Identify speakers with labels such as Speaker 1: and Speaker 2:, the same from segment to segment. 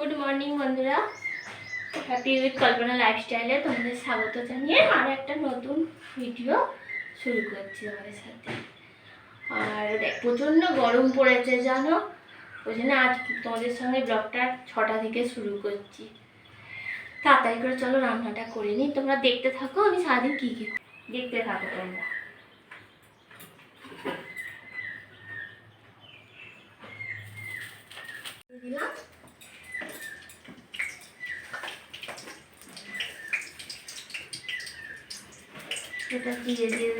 Speaker 1: Good morning বন্ধুরা। Happy with Kalpana লাইফস্টাইলে তোমাদের স্বাগত জানিয়ে আর একটা নতুন ভিডিও শুরু করছি তোমাদের সাথে। আর প্রচণ্ড গরম পড়েছে, জানো? ওই জন্য আজ তোমাদের সঙ্গে ব্লগটা ছটা থেকে শুরু করছি। তাড়াতাড়ি করে চলো রান্নাটা করে নিই। তোমরা দেখতে থাকো, আমি সারাদিন কী কী দেখতে থাকো তোমরা দিলাম এটা দিয়ে দিয়ে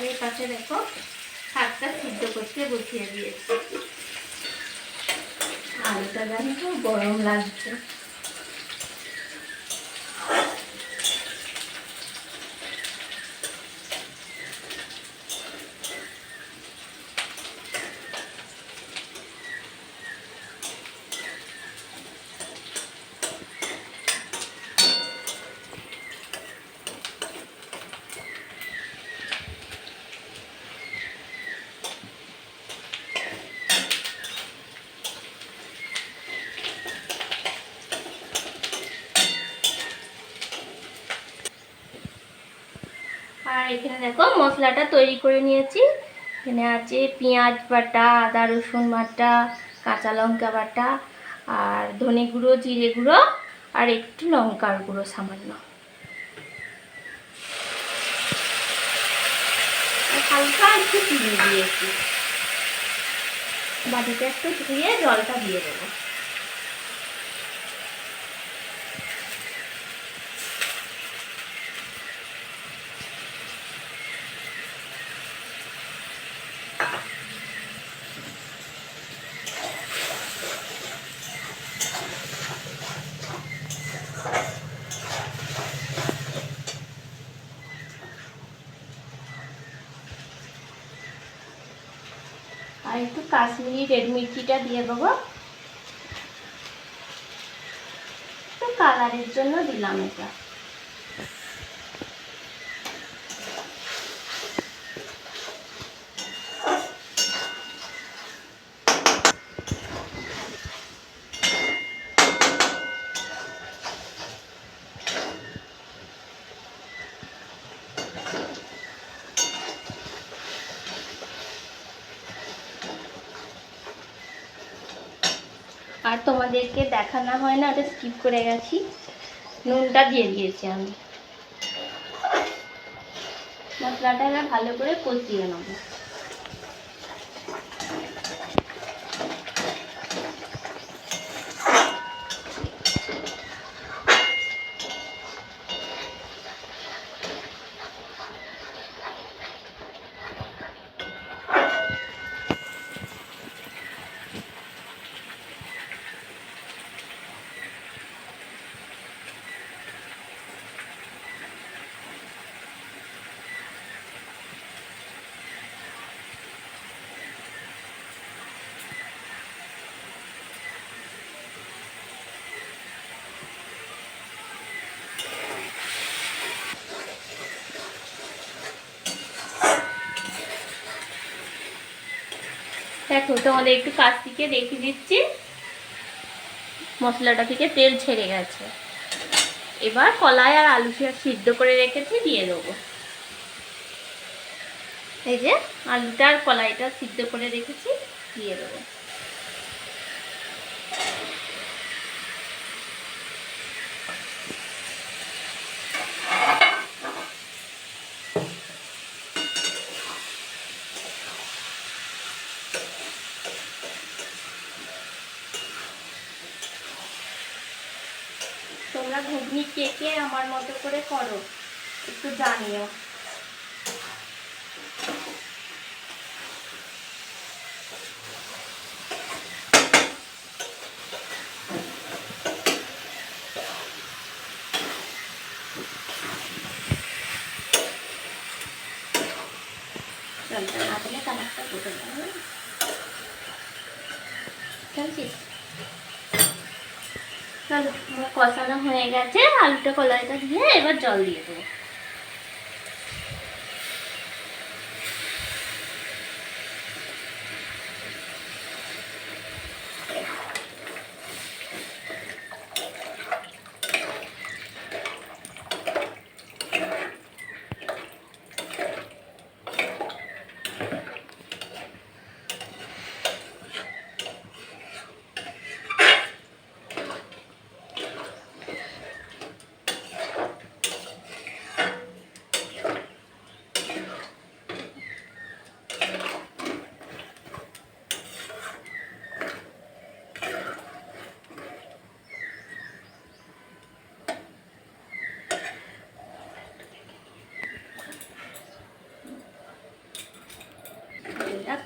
Speaker 1: আর এই পাশে দেখো শাকটা সিদ্ধ করতে বসিয়ে দিয়েছি। আলুটা জানি তো গরম লাগছে। এখানে দেখো মশলাটা তৈরি করে নিয়েছি। এখানে আছে পেঁয়াজ বাটা, আদা রসুন বাটা, কাঁচা লঙ্কা বাটা, আর ধনে গুঁড়ো, জিরে গুঁড়ো, আর একটু লঙ্কার গুঁড়ো সামান্য। হালকা একটু চিনি দিয়েছি। বাটিতে একটু ধুয়ে জলটা দিয়ে দেবো। আর মিনিট এর রেড দিয়ে দেবো। একটু কালারের জন্য দিলাম এটা আর তোমাদেরকে দেখানো হয় না, ওটা স্কিপ করে গেছি। নুনটা দিয়ে দিয়েছি আমি। মশলাটা ভালো করে কষিয়ে নেব। দেখো, তোমাদের একটু কাছ থেকে দেখে দিচ্ছি। মশলাটা থেকে তেল ছেড়ে গেছে। এবার কলাই আর আলু সিদ্ধ করে রেখেছি, দিয়ে দেবো। এই যে, আলুটা আর কলাইটা সিদ্ধ করে রেখেছি, দিয়ে দেবো। তোমরা ঘুগনি কে কে আমার মতো করে করো। একটু জানিও জলটা না দিলে কালারটা বোঝা যাবে না। জানছিস চলো আমার কষানো হয়ে গেছে আলুটা কলাইটা দিয়ে এবার জল দিয়ে দেবো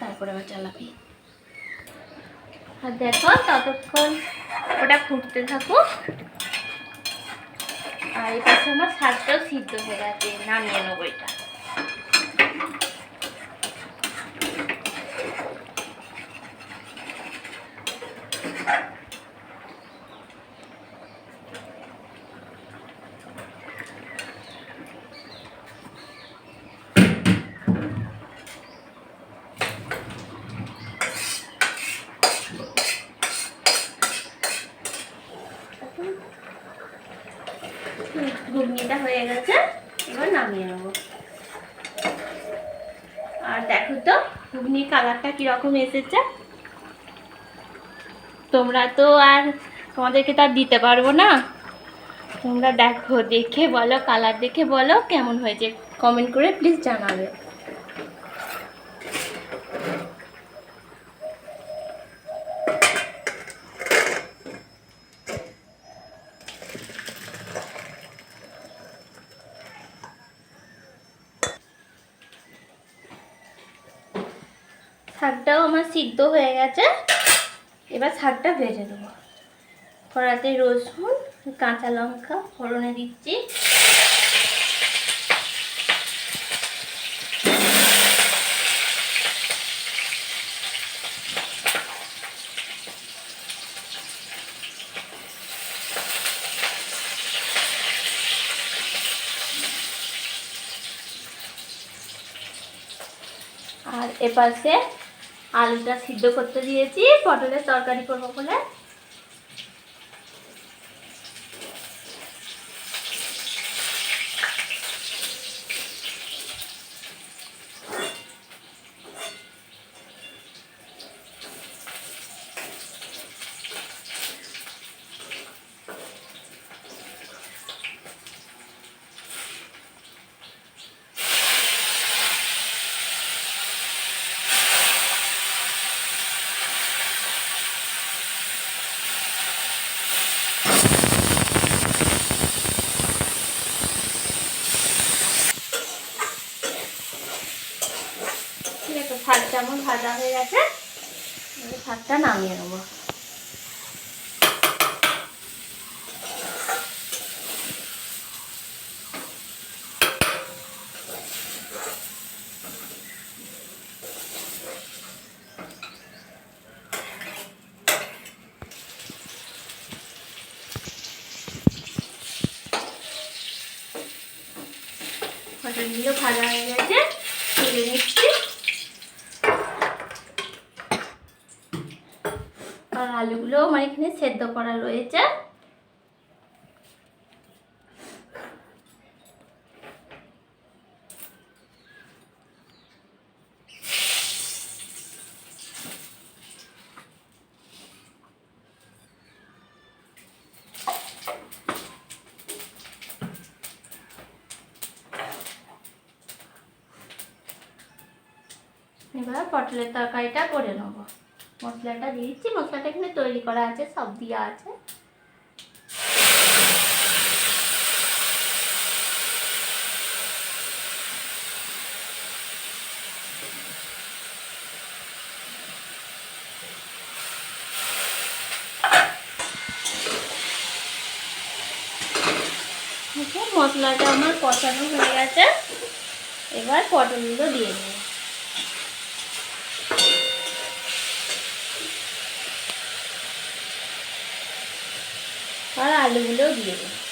Speaker 1: দেখ তারপরে আবার চালাবি। আর দেখো ততক্ষণ ওটা ফুটতে থাকুক। আর এই পাশে আমার শাকটাও সিদ্ধ হয়ে গেছে, নামিয়ে নেব এটা হুম, ঘুগনিটা হয়ে গেছে এবার নামিয়ে নেব আর দেখো তো ঘুগনির কালারটা কীরকম এসেছে? তোমরা তো আর তোমাদেরকে তার দিতে পারব না। তোমরা দেখো, দেখে বলো কালার দেখে বলো, কেমন হয়েছে। কমেন্ট করে প্লিজ জানাবে শাকটাও আমার সিদ্ধ হয়ে গেছে। এবার শাকটা ভেজে দেবো কড়াতে রসুন, কাঁচা লঙ্কা, ফোড়নে দিচ্ছি। আর এপাশে আলুটা সিদ্ধ করতে দিয়েছি পটলের তরকারি করব বলে ঠিক আছে শাকটা আমার ভাজা হয়ে গেছে এবার শাকটা নামিয়ে নেব ভাজা হয়ে গেছে। তুলে নিচ্ছি। আর আলুগুলো আমার এখানে সেদ্ধ করা রয়েছে। এবার পটলের তরকারিটা করে নেব। মশলাটা দিয়ে দিচ্ছি মশলাটা এখানে তৈরি করা আছে, সব দেওয়া আছে। মশলাটা আমার পচানো হয়ে গেছে। এবার পটলগুলো দিয়ে দেবো। আর আলুগুলোও দিয়ে দেবো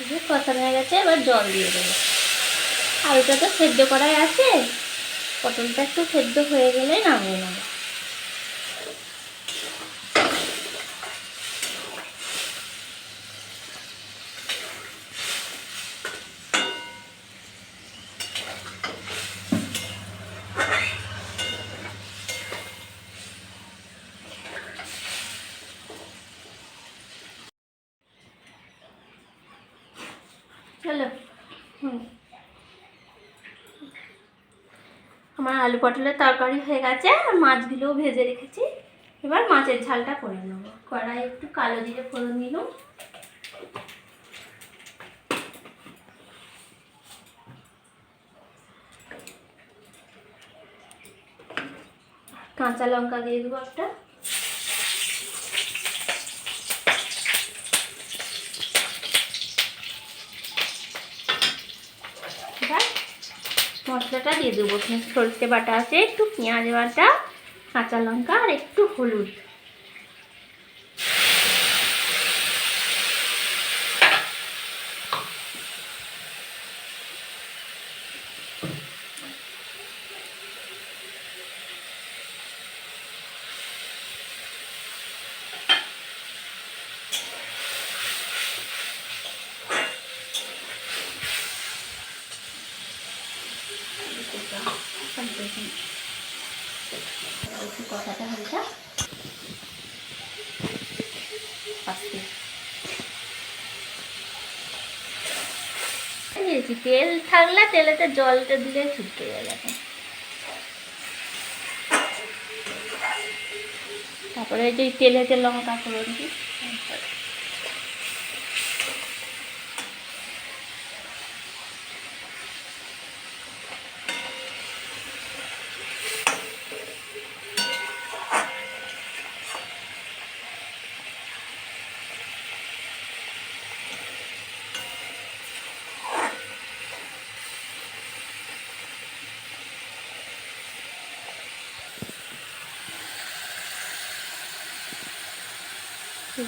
Speaker 1: এই যে কষানো হয়ে গেছে এবার জল দিয়ে দেবো। আলুটা তো সেদ্ধ করাই আছে। পটলটা একটু সেদ্ধ হয়ে গেলেই নামিয়ে নেব চলো হুম আমার আলু পটলের তরকারি হয়ে গেছে, আর মাছগুলোও ভেজে রেখেছি। এবার মাছের ঝালটা করে নেব। কড়াই একটু কালো জিরে ফোড়ন দিলাম। কাঁচা লঙ্কা দিয়ে দেবো একটা এবার মশলাটা দিয়ে দেবো। সরষে বাটা আছে একটু পেঁয়াজ বাটা কাঁচা লঙ্কা আর একটু হলুদ একটু কষাটা হালকা আস্তে দিয়েছি তেল থাকলে তেলেতে জলটা দিলে ছুটকে যাবে। তারপরে যে তেলেতে লঙ্কা ফোড়ন দিই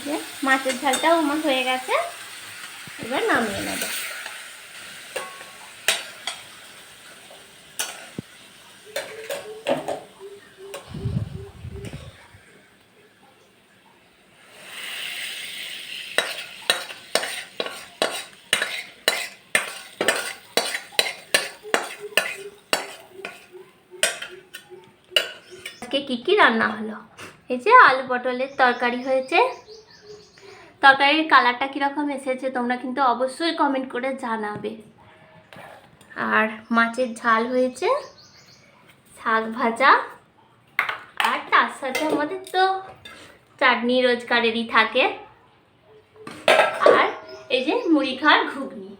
Speaker 1: যে মাছের ঝালটাও আমার হয়ে গেছে। এবার নামিয়ে নেব। আজকে কী কী রান্না হলো? এই যে আলু পটলের তরকারি হয়েছে। তরকারির কালারটা কীরকম এসেছে তোমরা কিন্তু অবশ্যই কমেন্ট করে জানাবে। আর মাছের ঝাল হয়েছে, শাক ভাজা, আর তার সাথে আমাদের তো চাটনি রোজগারেরই থাকে। আর এই যে মুড়ি খাওয়ার ঘুগনি।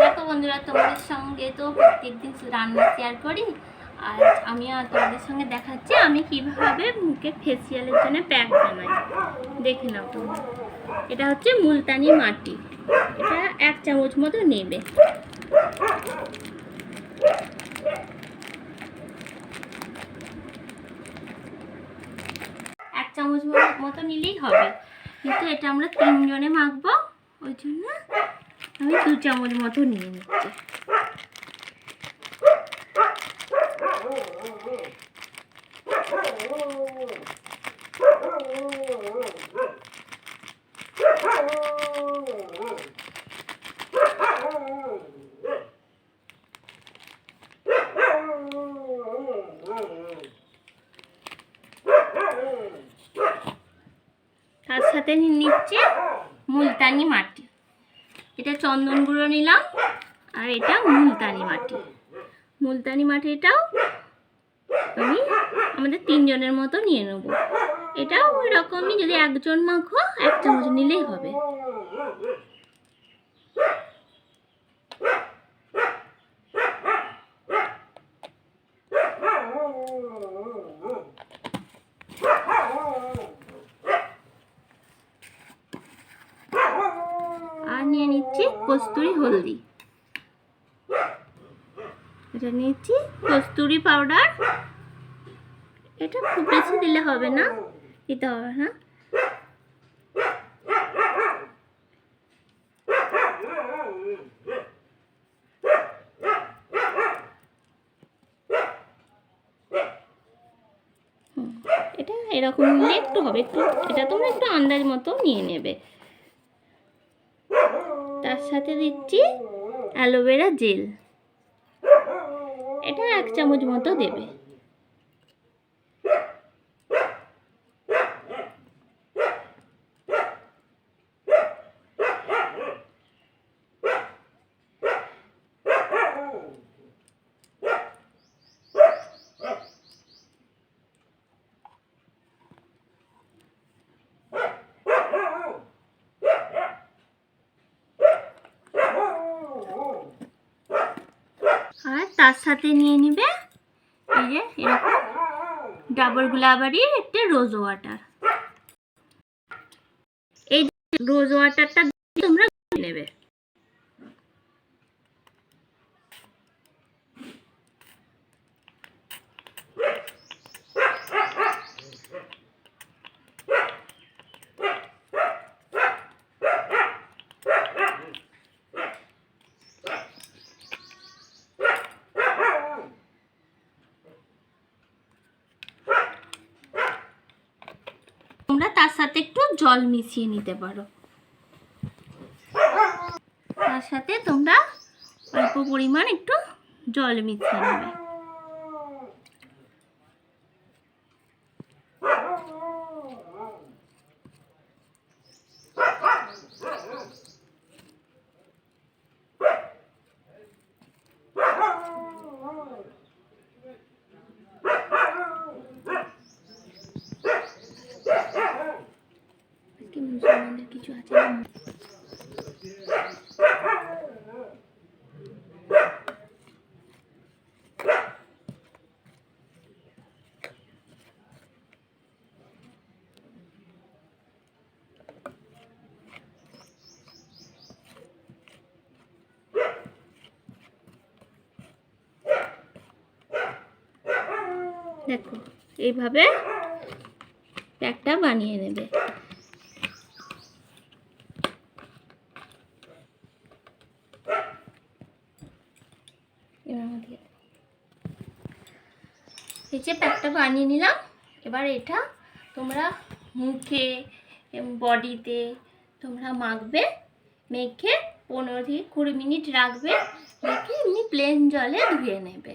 Speaker 1: দেখো বন্ধুরা, তোমাদের সঙ্গে তো প্রত্যেকদিন রান্না শেয়ার করি। আর আমি আর তোমাদের সঙ্গে দেখাচ্ছি, আমি কীভাবে মুখে ফেসিয়ালের জন্য প্যাক বানাই। দেখে নাও তোমরা এটা হচ্ছে মুলতানি মাটি। এটা এক চামচ মতো নেবে। এক চামচ মতো নিলেই হবে। কিন্তু এটা আমরা তিনজনে মাখবো, ওই জন্য আমি দু চামচ মতো নিয়ে নিচ্ছি। তার সাথে নিচ্ছি মুলতানি মাটি। এটা চন্দন গুঁড়ো নিলাম আর এটা মুলতানি মাটি। মুলতানি মাটিটাও আমি আমাদের তিনজনের মতো নিয়ে নেব। এটাও ওই রকমই, যদি একজন মাখো এক চামচ নিলেই হবে। নিয়ে নিচ্ছি কস্তুরি হলদি। এটা নিচ্ছি কস্তুরি পাউডার এটা খুব বেশি দিলে হবে না? দিতে হবে না এটা এরকম নিলে একটু হবে, একটু, এটা তোমরা একটু আন্দাজ মতো নিয়ে নেবে। তার সাথে দিচ্ছি অ্যালোভেরা জেল। এটা এক চামচ মতো দেবে। তার সাথে নিয়ে নিবে। এই যে এরকম ডাবল গুলাবারির একটা রোজ ওয়াটার এই রোজ ওয়াটারটা তোমরা নেবে তোমরা তার সাথে একটু জল মিশিয়ে নিতে পারো। তার সাথে তোমরা অল্প পরিমাণ একটু জল মিশিয়ে নেবে আজকে মুসলমানদের কিছু আছে না দেখো, এইভাবে প্যাকটা বানিয়ে নেবে। এই যে প্যাকটা বানিয়ে নিলাম, এবার এটা তোমরা মুখে বডিতে তোমরা মাখবে, মেখে পনেরো থেকে কুড়ি মিনিট রাখবে রেখে এমনি প্লেন জলে ধুয়ে নেবে।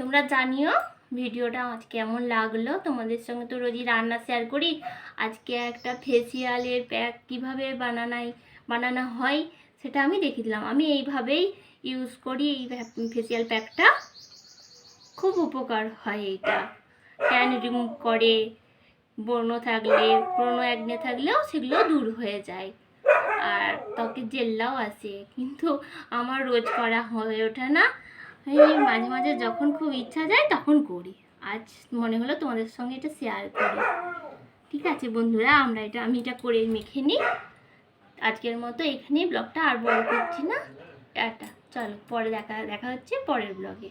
Speaker 1: তোমরা জানিও ভিডিওটা আজ কেমন লাগল? তোমাদের সঙ্গে তো রোজই রান্না শেয়ার করি। আজকে একটা ফেসিয়ালের প্যাক কীভাবে বানানাই, বানানো হয় সেটা আমি দেখে দিলাম। আমি এইভাবেই ইউজ করি এই ফেসিয়াল প্যাকটা খুব উপকার হয় এইটা ট্যান রিমুভ করে ব্রণ থাকলে, ব্রণ একনে থাকলেও সেগুলো দূর হয়ে যায়। আর ত্বকের জেল্লাও আসে। কিন্তু আমার রোজ করা হয়ে ওঠে না। এই মাঝে মাঝে যখন খুব ইচ্ছা যায় তখন করি। আজ মনে হলো তোমাদের সঙ্গে এটা শেয়ার করি। ঠিক আছে বন্ধুরা, আমরা এটা, আমি এটা করে মেখে নিই। আজকের মতো এখানেই ব্লগটা আর বড় করছি না। টাটা। চলো, পরে দেখা দেখা হচ্ছে পরের ব্লগে।